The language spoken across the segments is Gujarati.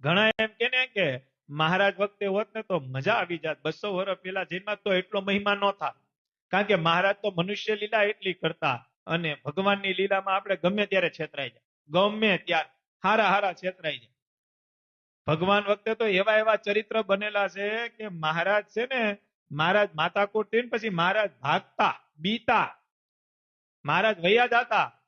ઘણા એમ કે ને કે મહારાજ વખતે હોત ને તો મજા આવી જાત. બસો વર્ષ પેલા જન્મા તો એટલો મહિમા ન થાય કારણ કે મહારાજ તો મનુષ્ય લીલા એટલી કરતા અને ભગવાનની લીલામાં આપણે ગમે ત્યારે છેતરાઈ જાય. ગમે ત્યારે. હારા હારા છેતરાઈ જાય. ભગવાન વખતે તો એવા એવા ચરિત્ર બનેલા છે કે મહારાજ છે ને, મહારાજ માતાકોટ થઈને પછી મહારાજ ભાગતા, બીતા. મહારાજ વૈયા જાતા.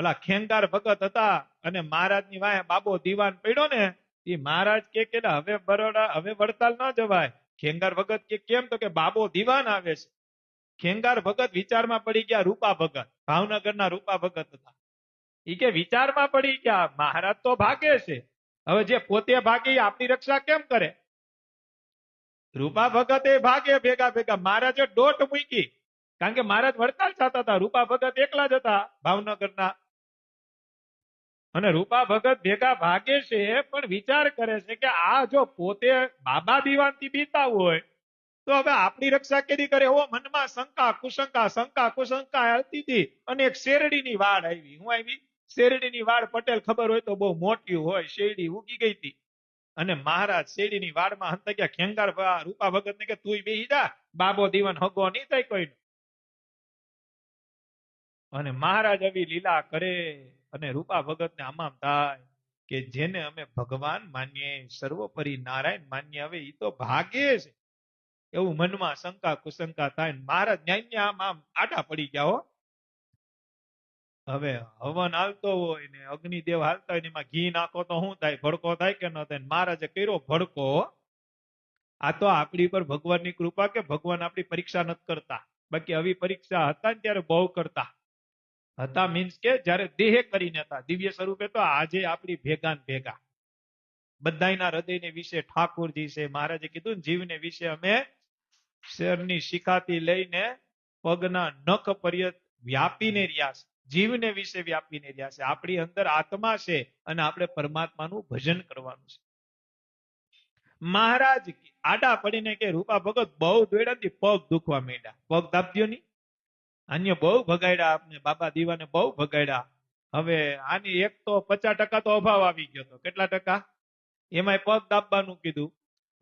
ઓલા ખેંગાર ભગત હતા અને મહારાજની વાહે બાબો દીવાન પડ્યો ને એ મહારાજ કે કે હવે બરોડા, હવે વડતાલ ન જવાય. ખેંગાર ભગત કે કેમ? તો કે બાબો દીવાન આવે છે. ખેંગાર ભગત વિચારમાં પડી ગયા રૂપા ભગત, ભાવનગરના રૂપા ભગત હતા. એ કે વિચારમાં પડી ગયા, મહારાજ તો ભાગે છે. હવે જે પોતે ભાગે આપની રક્ષા કેમ કરે? રૂપા ભગત એ ભાગે ભેગા ભેગા, મહારાજે દોટ મૂકી. કારણ કે મહારાજ વડતાલ જતા હતા, રૂપા ભગત એકલા જ હતા ભાવનગરના. અને રૂપા ભગત ભેગા ભાગે છે, પણ વિચાર કરે છે કે આ જો પોતે બાબા દીવાનથી બીતા હોય, તો હવે આપણી રક્ષા કેદી કરે? એવો મનમાં શંકા, કુશંકા શંકા, કુશંકા આવતી હતી. અને એક શેરડીની વાડ આવી. હું આવી? શેરડીની વાડ પટેલ ખબર હોય તો બહુ મોટી હોય, શેરડી ઉગી ગઈ હતી. અને મહારાજ શેરડીની વાડમાં હંતા ગયા. ખેંગાર રૂપા ભગત ને કે તું બેહી જા, બાબો દીવાન હગો નહીં થાય કોઈ અને મહારાજ આવી લીલા કરે. અને રૂપા ભગત ને આમામ થાય કે જેને અમે ભગવાન માનીએ, સર્વોપરી નારાયણ માનીએ, હવે એ તો ભાગે છે. એવું મનમાં શંકા કુશંકા થાય મારા જ્ઞાન આમ આમ આડા પડી ગયા હો. હવે હવન હાલતો હોય ને અગ્નિદેવ હાલતા હોય એમાં ઘી નાખો તો શું થાય? ભડકો થાય કે ન થાય? મહારાજે કર્યો ભડકો આ તો આપણી પર ભગવાનની કૃપા કે ભગવાન આપણી પરીક્ષા નથી કરતા? બાકી આવી પરીક્ષા હતા ને ત્યારે બહુ કરતા. હતા મીન્સ કે જ્યારે દેહ કરીને હતા. દિવ્ય સ્વરૂપે તો આજે આપણી ભેગા ભેગા. બધાના હૃદયને વિશે ઠાકોરજી છે, મહારાજે કીધું જીવને વિશે અમે શેરની શિખાથી લઈને પગના નખ પર્યત વ્યાપીને રહ્યા છે. જીવને વિશે વ્યાપીને રહ્યા છે. આપણી અંદર આત્મા છે અને આપણે પરમાત્માનું ભજન કરવાનું છે. મહારાજ આડા પડીને કે, રૂપા ભગત, બહુ દોડ્યા થી પગ દુખવા માંડ્યા. પગ દાબ્યો નહીં. અન્ય બહુ ભગાડ્યા આપને, બાબા દીવાને બહુ ભગાડ્યા હવે આની એક તો પચાસ ટકા તો અભાવ આવી ગયો હતો કેટલા ટકા? એમાંય પગ દાબવાનું કીધું.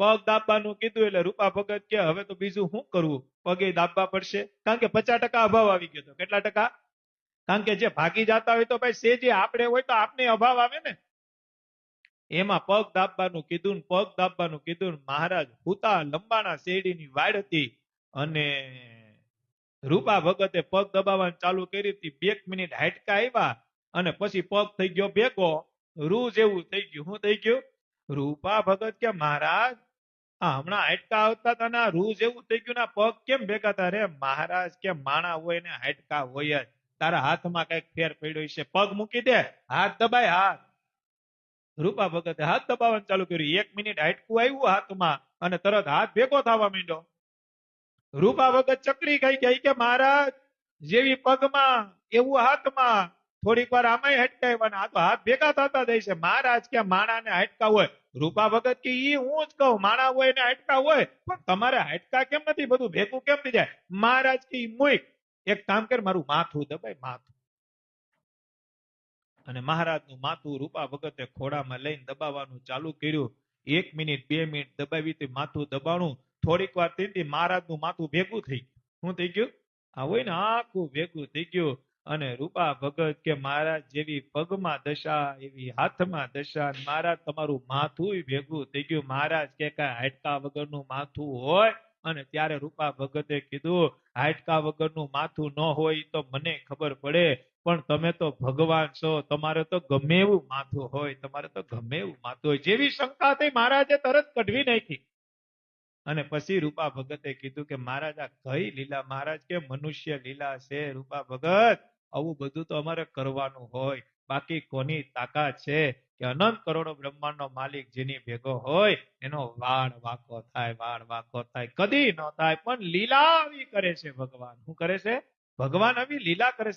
પગ દાબવાનું કીધું એટલે રૂપા ભગત કે, હવે તો બીજું શું કરવું? પગે દાબવા પડશે. કારણ કે પચાસ ટકા અભાવ આવી ગયો હતો કેટલા ટકા? કારણ કે જે ભાગી જતા હોય તો ભાઈ સેજે આપણે હોય તો આપને અભાવ આવે ને. એમાં પગ દાબવાનું કીધું પગ દાબવાનું કીધું મહારાજ હુતા લંબાણા શેરડીની વાડ હતી અને રૂપા ભગતે પગ દબાવવાનું ચાલુ કરી હતી. બે મિનિટ હાટકા આવ્યા અને પછી પગ થઈ ગયો ભેગો. રૂ જેવું થઈ ગયું. શું થઈ ગયું? રૂપા ભગત કે, મહારાજ, આ હમણાં હાટકા આવતા હતા ને. રૂ જેવું થઈ ગયું ના પગ કેમ ભેગા હતા રે મહારાજ કે, માણા હોય ને હાટકા હોય જ. તારા હાથમાં કંઈક ફેર પડ્યો છે પગ મૂકી દે. હાથ દબાય, હાથ. રૂપા ભગતે હાથ દબાવવાનું ચાલુ કર્યું. એક મિનિટ હાટકું આવ્યું હાથમાં અને તરત હાથ ભેગો થવા માંડ્યો. રૂપા વગર ચકરી ગઈ ગઈ કે મહારાજ, જેવી પગમાં, એવું હાથમાં, થોડીક વાર આમાં હટકાવ્યા આ તો હાથ ભેગા થતા જાય છે. મહારાજ કે માણા ને હાટકા હોય. રૂપા વગર કે ઈ હું જ કહું, માણા હોય ને હટકા હોય. પણ તમારે હટકા કેમ નથી? બધું ભેગું કેમ થઈ જાય? મહારાજ કે ઈ એક કામ કર, મારું માથું દબાય, માથું. અને મહારાજનું માથું રૂપા વગતે ખોડામાં લઈને દબાવવાનું ચાલુ કર્યું. એક મિનિટ, બે મિનિટ દબાવી માથું દબાણું. થોડીક વાર તેથી મહારાજનું માથું ભેગું થઈ શું થઈ ગયું? આ હોય ને આખું ભેગું થઈ ગયું. અને રૂપા ભગત કે મહારાજ જેવી પગમાં દશા, એવી હાથમાં દશા મહારાજ તમારું માથું ભેગું થઈ ગયું. મહારાજ કે કાંઈ હાડકા વગરનું માથું હોય? અને ત્યારે રૂપા ભગતે કીધું, હાડકા વગરનું માથું ન હોય તો મને ખબર પડે, પણ તમે તો ભગવાન છો. તમારે તો ગમે એવું માથું હોય. તમારે તો ગમે એવું માથું હોય. જેવી શંકા થઈ મહારાજે તરત કઢવી નાખી. અને પછી રૂપા ભગતે કીધું કે, મહારાજ, આ કઈ લીલા? મહારાજ કે, મનુષ્ય લીલા છે, રૂપા ભગત? આવું બધું તો અમારે કરવાનું હોય. બાકી કોની તાકાત છે કે અનંત કરોડો બ્રહ્માંડનો માલિક જેની ભેગો હોય, એનો વાળ વાકો થાય, વાળ વાકો થાય. કદી ન થાય, પણ લીલા આવી કરે છે ભગવાન. શું કરે છે? ભગવાન આવી લીલા કરે છે.